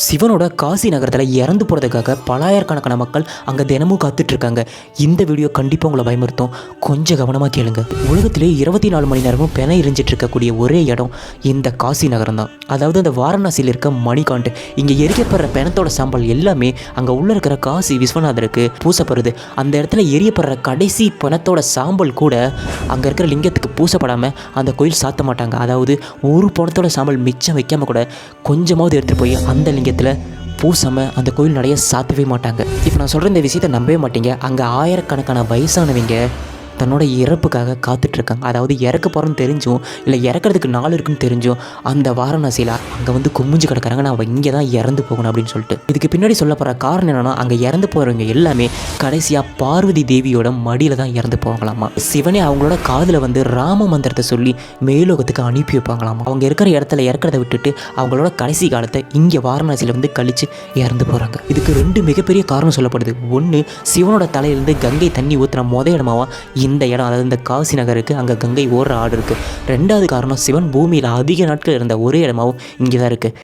சிவனோட காசி நகரத்தில் இறந்து போகிறதுக்காக பலாயிரக்கணக்கான மக்கள் அங்கே தினமும் காத்துட்டு இருக்காங்க இந்த வீடியோ கண்டிப்பாக உங்களை பயமுறுத்தும். கொஞ்சம் கவனமாக கேளுங்க. உலகத்திலே இருபத்தி நாலு மணி நேரமும் பெண எரிஞ்சிட்டு இருக்கக்கூடிய ஒரே இடம் இந்த காசி நகரம் தான். அதாவது அந்த வாரணாசியில் இருக்க மணிகாண்ட். இங்கே எரியப்படுற பிணத்தோட சாம்பல் எல்லாமே அங்கே உள்ள இருக்கிற காசி விஸ்வநாதருக்கு பூசப்படுது. அந்த இடத்துல எரியப்படுற கடைசி பிணத்தோட சாம்பல் கூட அங்கே இருக்கிற லிங்கத்துக்கு பூசப்படாமல் அந்த கோயில் சாத்த மாட்டாங்க. அதாவது ஒரு பணத்தோட சாம்பல் மிச்சம் வைக்காம கூட கொஞ்சமாவது எடுத்துகிட்டு போய் அந்த லிங்கத்தில் பூசாமல் அந்த கோயில் நிறைய சாத்தவே மாட்டாங்க. இப்போ நான் சொல்கிற இந்த விஷயத்தை நம்பவே மாட்டீங்க. அங்கே ஆயிரக்கணக்கான வயசானவங்க தன்னோட இறப்புக்காக காத்துட்ருக்காங்க. அதாவது இறக்க போகிறோன்னு தெரிஞ்சும் இல்லை இறக்கிறதுக்கு நாள் இருக்குன்னு தெரிஞ்சும் அந்த வாரணாசியில் அங்கே வந்து குமிஞ்சு கிடக்கிறாங்க. நான் இங்கே தான் இறந்து போகணும் அப்படின்னு சொல்லிட்டு. இதுக்கு பின்னாடி சொல்ல போகிற காரணம் என்னென்னா அங்கே இறந்து போகிறவங்க எல்லாமே கடைசியாக பார்வதி தேவியோட மடியில் தான் இறந்து போகலாமா சிவனே அவங்களோட காதில் வந்து ராம மந்திரத்தை சொல்லி மேலோகத்துக்கு அனுப்பி வைப்பாங்களாமா. அவங்க இருக்கிற இடத்துல இறக்கிறத விட்டுட்டு அவங்களோட கடைசி காலத்தை இங்கே வாரணாசியில் வந்து கழித்து இறந்து போகிறாங்க இதுக்கு ரெண்டு மிகப்பெரிய காரணம் சொல்லப்படுது. ஒன்று சிவனோட தலையிலேருந்து கங்கை தண்ணி ஊற்றுன மொதல் இடமாவா இந்த இடம் அதாவது இந்த காசி நகருக்கு அங்கே கங்கை ஓடுற ஆடு இருக்குது ரெண்டாவது காரணம் சிவன் பூமியில் அதிக நாட்கள் இருந்த ஒரே இடமாவும் இங்கே தான் இருக்குது